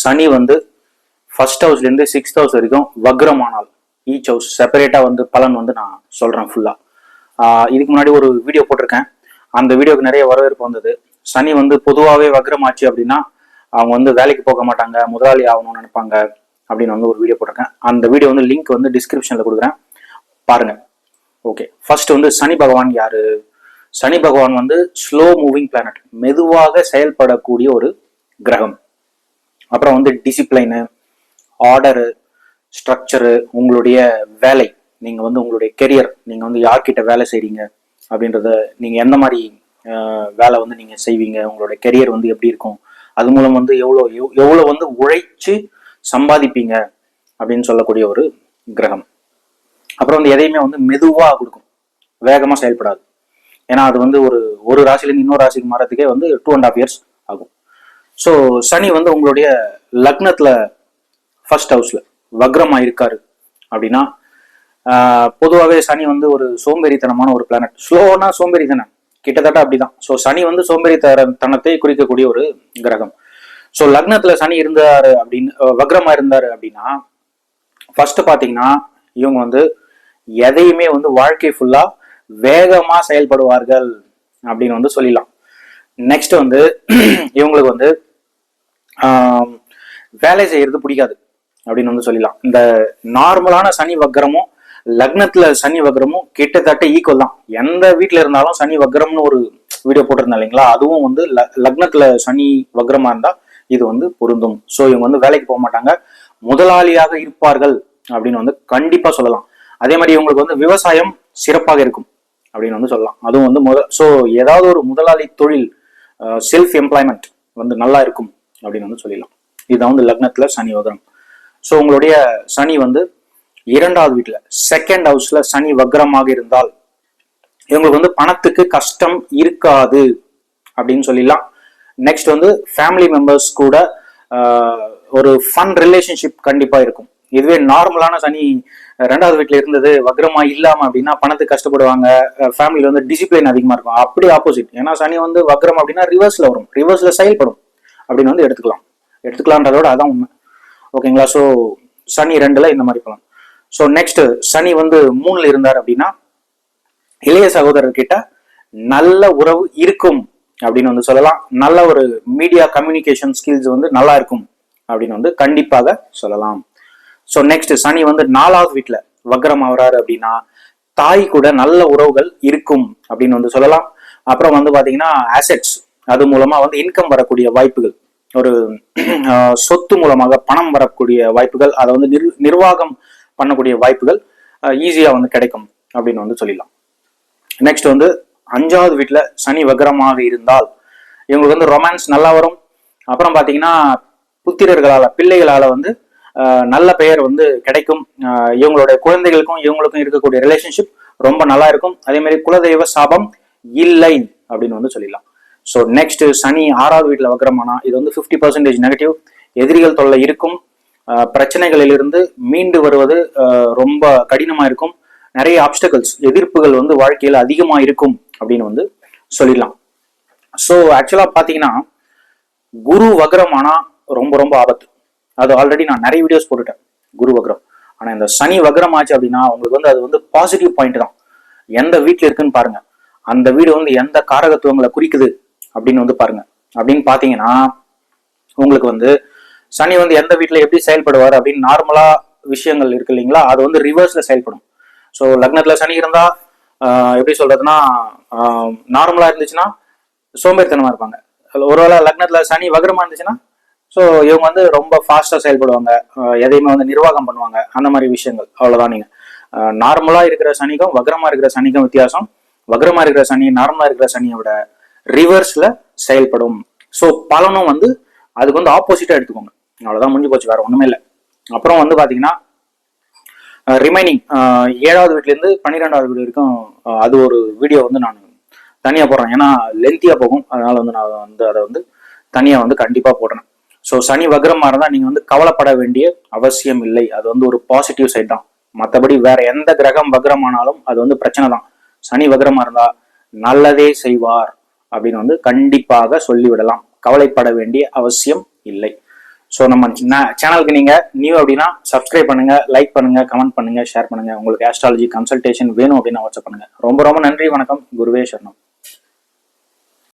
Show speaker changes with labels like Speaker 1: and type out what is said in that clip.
Speaker 1: சனி வந்து first ஹவுஸ்லேருந்து sixth house வரைக்கும் வக்ரமானால் each house செப்பரேட்டாக வந்து பலன் வந்து நான் சொல்கிறேன் ஃபுல்லாக இதுக்கு முன்னாடி ஒரு வீடியோ போட்டிருக்கேன். அந்த வீடியோக்கு நிறைய வரவேற்பு வந்தது. சனி வந்து பொதுவாகவே வக்ரமாச்சு அப்படின்னா அவங்க வந்து வேலைக்கு போக மாட்டாங்க முதலாளி ஆகணும்னு நினைப்பாங்க அப்படின்னு வந்து ஒரு வீடியோ போட்டிருக்கேன். அந்த வீடியோ வந்து லிங்க் வந்து டிஸ்கிரிப்ஷனில் கொடுக்குறேன். பாருங்கள் ஓகே ஃபர்ஸ்ட் வந்து சனி பகவான் யாரு? சனி பகவான் வந்து ஸ்லோ மூவிங் பிளானட் மெதுவாக செயல்படக்கூடிய ஒரு கிரகம். அப்புறம் வந்து டிசிப்ளைனு ஆர்டரு ஸ்ட்ரக்சரு உங்களுடைய வேலை. நீங்கள் வந்து உங்களுடைய கெரியர் நீங்கள் வந்து யார்கிட்ட வேலை செய்கிறீங்க அப்படின்றத நீங்கள் எந்த மாதிரி வேலை வந்து நீங்கள் செய்வீங்க உங்களுடைய கெரியர் வந்து எப்படி இருக்கும் அது மூலம் வந்து எவ்வளோ எவ்- எவ்வளோ வந்து உழைச்சு சம்பாதிப்பீங்க அப்படின்னு சொல்லக்கூடிய ஒரு கிரகம். அப்புறம் வந்து எதையுமே வந்து மெதுவாக கொடுக்கும். வேகமாக செயல்படாது. ஏன்னா அது வந்து ஒரு ஒரு ராசிலேருந்து இன்னொரு ராசிக்கு மாறதுக்கே வந்து டூ அண்ட் ஹாஃப் இயர்ஸ் ஆகும். ஸோ சனி வந்து உங்களுடைய லக்னத்தில் ஃபர்ஸ்ட் ஹவுஸில் வக்ரமாக இருக்காரு அப்படின்னா பொதுவாகவே சனி வந்து ஒரு சோம்பேறித்தனமான ஒரு பிளானட் ஸ்லோனா சோம்பேறித்தனம். கிட்டத்தட்ட அப்படிதான். ஸோ சனி வந்து சோம்பேறித்தனத்தை குறிக்கக்கூடிய ஒரு கிரகம். ஸோ லக்னத்தில் சனி இருந்தார் அப்படின்னு வக்ரமாக இருந்தார் அப்படின்னா ஃபர்ஸ்ட் பார்த்தீங்கன்னா இவங்க வந்து எதையுமே வந்து வாழ்க்கை ஃபுல்லாக வேகமாக செயல்படுவார்கள் அப்படின்னு வந்து சொல்லிடலாம். நெக்ஸ்ட் வந்து இவங்களுக்கு வந்து வேலை செய்யறது பிடிக்காது அப்படின்னு வந்து சொல்லலாம். இந்த நார்மலான சனி வக்ரமும் லக்னத்துல சனி வக்ரமும் கிட்டத்தட்ட ஈக்குவல் தான். எந்த வீட்டுல இருந்தாலும் சனி வக்ரம்னு ஒரு வீடியோ போட்டிருந்தேன் இல்லைங்களா? அதுவும் வந்து ல- லக்னத்துல சனி வக்ரமா இருந்தா இது வந்து பொருந்தும். ஸோ இவங்க வந்து வேலைக்கு போக மாட்டாங்க. முதலாளியாக இருப்பார்கள் அப்படின்னு வந்து கண்டிப்பா சொல்லலாம். அதே மாதிரி இவங்களுக்கு வந்து விவசாயம் சிறப்பாக இருக்கும் அப்படின்னு வந்து சொல்லலாம். அதுவும் வந்து முத ஸோ ஏதாவது ஒரு முதலாளி தொழில் செல்ஃப் எம்ப்ளாய்மெண்ட் வந்து நல்லா இருக்கும் அப்படின்னு வந்து சொல்லிடலாம். இதுதான் வந்து லக்னத்துல சனி வக்ரம். ஸோ உங்களுடைய சனி வந்து இரண்டாவது வீட்டில் செகண்ட் ஹவுஸ்ல சனி வக்ரமாக இருந்தால் இவங்களுக்கு வந்து பணத்துக்கு கஷ்டம் இருக்காது அப்படின்னு சொல்லிடலாம். நெக்ஸ்ட் வந்து ஃபேமிலி மெம்பர்ஸ் கூட ஒரு ஃபன் ரிலேஷன்ஷிப் கண்டிப்பா இருக்கும். இதுவே நார்மலான சனி ரெண்டாவது வீட்டில் இருந்தது வக்ரமா இல்லாம அப்படின்னா பணத்துக்கு கஷ்டப்படுவாங்க. ஃபேமிலியில் வந்து டிசிப்ளின் அதிகமா இருக்கும். அப்படி ஆப்போசிட் ஏன்னா சனி வந்து வக்ரம் அப்படின்னா ரிவர்ஸ்ல வரும். ரிவர்ஸ்ல செயல்படும். அப்படின்னு வந்து எடுத்துக்கலாம். எடுத்துக்கலான்றதோட அதான் உண்மை. ஓகேங்களா? ஸோ சனி ரெண்டுல இந்த மாதிரி பலன் ஸோ நெக்ஸ்ட் சனி வந்து மூணுல இருந்தார் அப்படின்னா இளைய சகோதரர் கிட்ட நல்ல உறவு இருக்கும் அப்படின்னு வந்து சொல்லலாம். நல்ல ஒரு மீடியா கம்யூனிகேஷன் ஸ்கில்ஸ் வந்து நல்லா இருக்கும் அப்படின்னு வந்து கண்டிப்பாக சொல்லலாம். ஸோ நெக்ஸ்ட் சனி வந்து நாலாவது வீட்டில் வக்ரம் ஆகிறாரு அப்படின்னா தாய் கூட நல்ல உறவுகள் இருக்கும் அப்படின்னு வந்து சொல்லலாம். அப்புறம் வந்து பார்த்தீங்கன்னா அசெட்ஸ் அது மூலமா வந்து இன்கம் வரக்கூடிய வாய்ப்புகள். ஒரு சொத்து மூலமாக பணம் வரக்கூடிய வாய்ப்புகள் அதை வந்து நிர் நிர்வாகம் பண்ணக்கூடிய வாய்ப்புகள் ஈஸியாக வந்து கிடைக்கும் அப்படின்னு வந்து சொல்லிடலாம். நெக்ஸ்ட் வந்து அஞ்சாவது வீட்டில் சனி வக்ரமாக இருந்தால் இவங்களுக்கு வந்து ரொமான்ஸ் நல்லா வரும். அப்புறம் பார்த்தீங்கன்னா புத்திரர்களால் பிள்ளைகளால் வந்து நல்ல பெயர் வந்து கிடைக்கும். இவங்களுடைய குழந்தைகளுக்கும் இவங்களுக்கும் இருக்கக்கூடிய ரிலேஷன்ஷிப் ரொம்ப நல்லா இருக்கும். அதே மாதிரி குலதெய்வ சாபம் இல்லை அப்படின்னு வந்து சொல்லிடலாம். ஸோ நெக்ஸ்ட் சனி ஆறாவது வீட்டில் வக்ரமானா இது வந்து ஃபிஃப்டி பர்சன்டேஜ் நெகட்டிவ் எதிரிகள் தொல்லை இருக்கும். பிரச்சனைகளிலிருந்து மீண்டு வருவது ரொம்ப கடினமாக இருக்கும். நிறைய ஆப்ஸ்டக்கல்ஸ் எதிர்ப்புகள் வந்து வாழ்க்கையில் அதிகமாக இருக்கும் அப்படின்னு வந்து சொல்லிடலாம். ஸோ ஆக்சுவலாக பார்த்தீங்கன்னா குரு வக்ரம் ரொம்ப ரொம்ப ஆபத்து. அது ஆல்ரெடி நான் நிறைய வீடியோஸ் போட்டுட்டேன் குரு வக்ரம் ஆனால் இந்த சனி வக்ரம் ஆச்சு அப்படின்னா உங்களுக்கு வந்து அது வந்து பாசிட்டிவ் பாயிண்ட் தான். எந்த வீட்டில் இருக்குன்னு பாருங்க. அந்த வீடு வந்து எந்த காரகத்துவங்களை குறிக்குது? அப்படின்னு வந்து பாருங்க. அப்படின்னு பாத்தீங்கன்னா உங்களுக்கு வந்து சனி வந்து எந்த வீட்டில் எப்படி செயல்படுவார் அப்படின்னு நார்மலா விஷயங்கள் இருக்கு இல்லைங்களா? அது வந்து ரிவர்ஸ்ல செயல்படும். ஸோ லக்னத்துல சனி இருந்தா எப்படி சொல்றதுன்னா நார்மலா இருந்துச்சுன்னா சோம்பேறித்தனமா இருப்பாங்க. ஒருவேளை லக்னத்துல சனி வகரமா இருந்துச்சுன்னா ஸோ இவங்க வந்து ரொம்ப ஃபாஸ்டா செயல்படுவாங்க. எதையுமே வந்து நிர்வாகம் பண்ணுவாங்க. அந்த மாதிரி விஷயங்கள். அவ்வளவுதான் நீங்க. நார்மலா இருக்கிற சனிக்கும் வக்ரமாக இருக்கிற சனிக்கும் வித்தியாசம். வக்ரமா இருக்கிற சனி நார்மலா இருக்கிற சனியை விட ரிவர்ஸ்ல செயல்படும். ஸோ பலனும் வந்து அதுக்கு வந்து ஆப்போசிட்டா எடுத்துக்கோங்க. அவ்வளவுதான் முடிஞ்சு போச்சு வேற ஒண்ணுமே இல்லை. அப்புறம் வந்து பாத்தீங்கன்னா ரிமைனிங் ஏழாவது வீட்டிலேருந்து பன்னிரெண்டாவது வீடு வரைக்கும் அது ஒரு வீடியோ வந்து நான் தனியாக போடுறேன். ஏன்னா லென்த்தியாக போகும். அதனால வந்து நான் வந்து அதை வந்து தனியாக வந்து கண்டிப்பாக போடுறேன். ஸோ சனி வக்ரமாக இருந்தால் நீங்கள் வந்து கவலைப்பட வேண்டிய அவசியம் இல்லை. அது வந்து ஒரு பாசிட்டிவ் சைட் தான். மற்றபடி வேற எந்த கிரகம் வக்ரமானாலும் அது வந்து பிரச்சனை தான். சனி வக்ரமாக இருந்தால் நல்லதே செய்வார். அப்படின்னு வந்து கண்டிப்பாக சொல்லிவிடலாம். கவலைப்பட வேண்டிய அவசியம் இல்லை. ஸோ நம்ம சேனலுக்கு நீங்க நியூ அப்படின்னா சப்ஸ்கிரைப் பண்ணுங்க லைக் பண்ணுங்க கமெண்ட் பண்ணுங்க ஷேர் பண்ணுங்க. உங்களுக்கு ஆஸ்ட்ராலஜி கன்சல்டேஷன் வேணும் அப்படின்னா வாட்ஸ்அப் பண்ணுங்க. ரொம்ப ரொம்ப நன்றி வணக்கம். குருவே சரணம்.